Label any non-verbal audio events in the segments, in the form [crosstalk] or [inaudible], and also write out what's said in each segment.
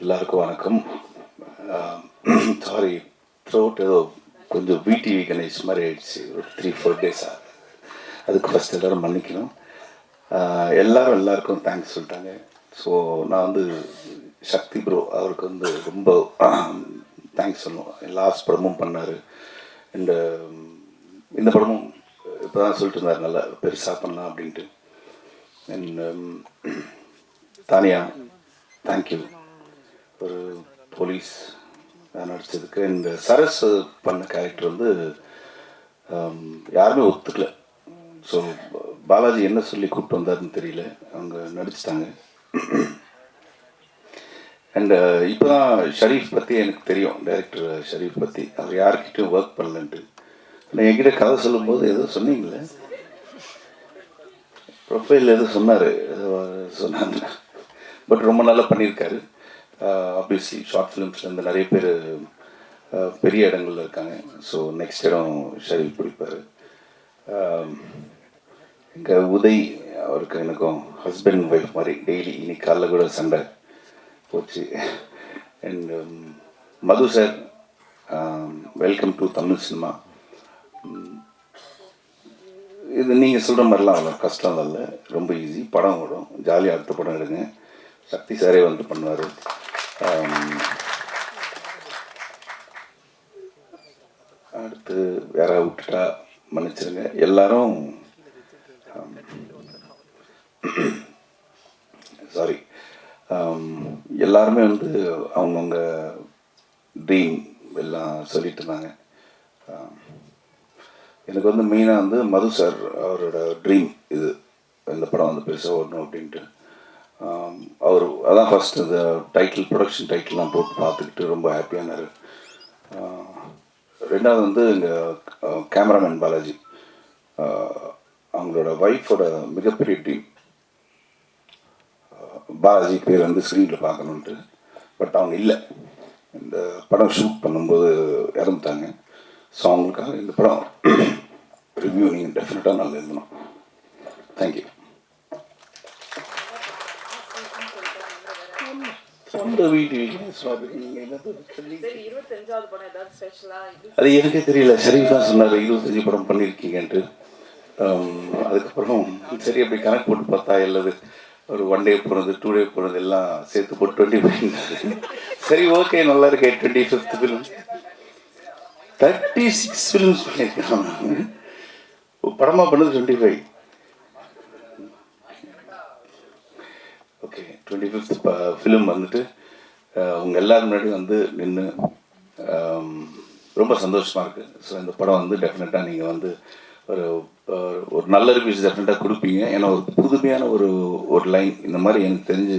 எல்லாருக்கும் வணக்கம். Sorry throat [clears throat] ஏதோ கொஞ்சம் பிடிவி கணேஷ் மாதிரி ஆயிடுச்சு. ஒரு த்ரீ ஃபோர் டேஸாக அதுக்கு ஃபஸ்ட் எல்லோரும் மன்னிக்கணும். எல்லாரும் எல்லாருக்கும் தேங்க்ஸ் சொல்லிட்டாங்க. ஸோ நான் வந்து சக்தி ப்ரோ அவருக்கு வந்து ரொம்ப தேங்க்ஸ் சொல்லணும். லாஸ்ட் படமும் பண்ணார். இந்த இந்த படமும் இப்போ தான் சொல்லிட்டு இருந்தார் நல்லா பெருசாக பண்ணலாம் அப்படின்ட்டு. அண்ட் தானியா தேங்க்யூ ஒரு போலீஸ் நடித்ததுக்கு இந்த சரஸ் பண்ண கேரக்டர் வந்து யாருமே ஒத்துக்கல. ஸோ பாலாஜி என்ன சொல்லி கூப்பிட்டு வந்தாருன்னு தெரியல. அவங்க நடிச்சிட்டாங்க. அண்டு இப்போ தான் ஷரீஃப் பற்றி எனக்கு தெரியும் டைரக்டர் ஷரீஃப் பற்றி அவர் யார்கிட்டையும் ஒர்க் பண்ணலன்ட்டு. ஆனால் என்கிட்ட கதை சொல்லும்போது ஏதோ சொன்னீங்களே ப்ரொஃபைல் எதுவும் சொன்னார். சொன்னாங்க பட் ரொம்ப நல்லா பண்ணியிருக்காரு. ஆப்வியஸ்லி ஷார்ட் ஃபிலிம்ஸ்லேருந்து நிறைய பேர் uh, பெரிய இடங்கள்ல இருக்காங்க. ஸோ நெக்ஸ்ட் இடம் ஷரீஃப் பிடிப்பார். Um, இங்கே உதய் அவருக்கு எனக்கும் ஹஸ்பண்ட் ஒய்ஃப் மாதிரி டெய்லி இன்னைக்கு காலைல கூட சண்டை போச்சு. And um, Madhu sir um, welcome to Tamil cinema இது நீங்கள் சொல்கிற மாதிரிலாம் அவ்வளோ கஷ்டம் இல்லை. ரொம்ப ஈஸி படம் ஓடும். ஜாலியாக அடுத்த படம் எடுங்க. சக்தி சாரே வந்து பண்ணுவார். Um, அடுத்து வேற விட்டுட்டா மன்னிச்சிருங்க. எல்லாரும் um, [clears throat] சாரி um, எல்லாருமே வந்து அவங்கவுங்க ட்ரீம் எல்லாம் சொல்லிட்டு இருந்தாங்க. எனக்கு வந்து மெயினாக வந்து மது சார் அவரோட ட்ரீம் இது. இந்த படம் வந்து பெருசாக ஓடணும் அப்படின்ட்டு. ஒரு அதான் ஃபர்ஸ்ட் இந்த டைட்டில் ப்ரொடக்ஷன் டைட்டில்லாம் போட்டு பார்த்துக்கிட்டு ரொம்ப ஹாப்பியானார் ரெண்டாவது வந்து எங்கள் கேமராமேன் பாலாஜி. அவங்களோட ஒய்ஃபோட மிகப்பெரிய டீம் பாலாஜி பேர் வந்து ஸ்க்ரீனில் பார்க்கணுன்ட்டு பட் அவங்க இல்லை. இந்த படம் ஷூட் பண்ணும்போது இறந்துட்டாங்க. ஸோ அவங்களுக்காக இந்த படம் ரிவ்யூ நீங்கள் டெஃபினட்டாக நல்லா எழுதணும். தேங்க்யூ சொந்த இது அது எனக்கே தெரியல. ஷரீஃப் சொன்னார் இருபத்தஞ்சி படம் பண்ணியிருக்கீங்கன்ட்டு அதுக்கப்புறம் சரி அப்படி கணக்கு போட்டு பார்த்தா எல்லாது ஒரு ஒன் டே போனது டூ டே போனது எல்லாம் சேர்த்து போட்டு டுவெண்ட்டி ஃபைவ் சரி ஓகே நல்லா இருக்கே twenty fifth film thirty six films பண்ணியிருக்காங்க படமாக பண்ணது twenty five okay twenty fifth film வந்துட்டு அவங்க எல்லாரும் முன்னாடி வந்து நின்று ரொம்ப சந்தோஷமாக இருக்குது ஸோ இந்த படம் வந்து டெஃபினட்டாக நீங்கள் வந்து ஒரு ஒரு நல்ல ரிவ்யூஸ் டெஃபினட்டாக கொடுப்பீங்க. ஏன்னா ஒரு புதுமையான ஒரு ஒரு லைன் இந்த மாதிரி எனக்கு தெரிஞ்சு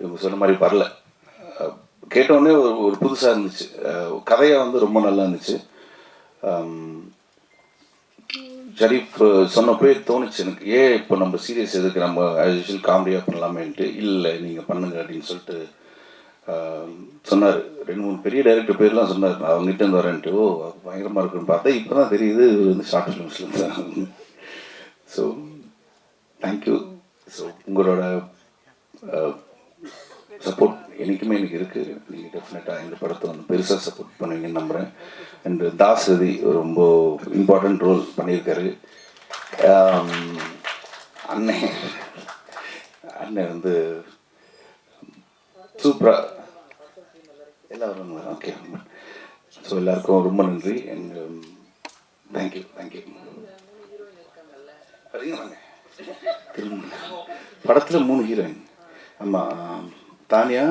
இவங்க சொன்ன மாதிரி வரல. கேட்டோடனே ஒரு ஒரு புதுசாக இருந்துச்சு. கதையாக வந்து ரொம்ப நல்லா இருந்துச்சு. ஷரீஃப் சொன்னப்பவே தோணுச்சு எனக்கு. ஏன் இப்போ நம்ம சீரியஸ் எதுக்கு நம்ம ஆஸ் யூஷுவல் காமெடியாக பண்ணலாமேன்ட்டு? இல்லை நீங்கள் பண்ணுங்க அப்படின்னு சொல்லிட்டு சொன்னார். ரெண்டு மூணு பெரிய டைரக்டர் பேர்லாம் சொன்னார். நான் அவங்ககிட்ட இருந்து வரேன்ட்டு. ஓ பயங்கரமாக இருக்குன்னு பார்த்தா இப்போ தான் தெரியுது வந்து ஷார்ட் ஃபிலிம்ஸில் தான். ஸோ தேங்க்யூ ஸோ உங்களோட சப்போர்ட் என்றைக்குமே எனக்கு இருக்குது நீங்கள் டெஃபினட்டாக இந்த படத்தை வந்து பெருசாக சப்போர்ட் பண்ணுவீங்கன்னு நம்புகிறேன் அண்ட் தாஸ் ரதி ரொம்ப இம்பார்ட்டன்ட் ரோல் பண்ணியிருக்காரு. அண்ணன் அண்ணன் வந்து சூப்பராக எல்லாரும் ஓகே ஸோ எல்லாருக்கும் ரொம்ப நன்றி. அண்ட் தேங்க்யூ தேங்க்யூ படத்தில் மூணு ஹீரோயின் ஆமாம் தானியா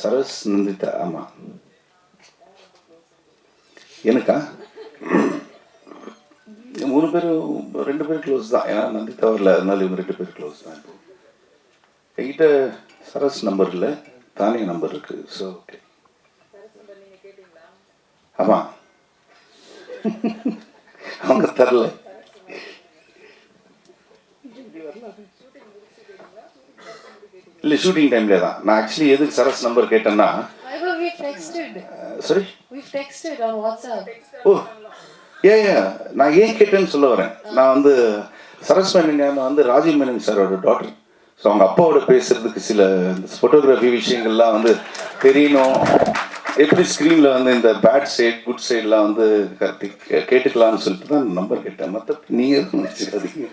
சரஸ் நந்திதா ஆமாம் எனக்கா? மூணு பேரும் ரெண்டு பேரும் க்ளோஸ் தான். ஏன்னா நந்திதா வரல அதனால இவங்க ரெண்டு பேரும் க்ளோஸ் தான். இப்போ என்கிட்ட சரஸ் நம்பர் இல்லை தானே நம்பர் இருக்கு. ஸோ ஓகே ஆமாம் அவங்க தரல. இல்லை ஷூட்டிங் டைம்ல தான். நான் ஆக்சுவலி எதுக்கு சரஸ் நம்பர் கேட்டேன்னா. சாரி. ஓ ஏ நான் ஏன் கேட்டேன்னு சொல்ல வரேன். நான் வந்து சரஸ் மேனன் வந்து ராஜீவ் மேனன் சாரோட டாட்டர் ஸோ அவங்க அப்பாவோட பேசுறதுக்கு சில ஃபோட்டோகிராஃபி விஷயங்கள்லாம் வந்து தெரியணும். எப்படி ஸ்க்ரீனில் வந்து இந்த பேட் சைட் குட் சைட்லாம் வந்து கேட்டுக்கலாம்னு சொல்லிட்டு தான் நம்பர் கேட்டேன். மற்ற நீங்கள் நினச்சிக்காதீங்க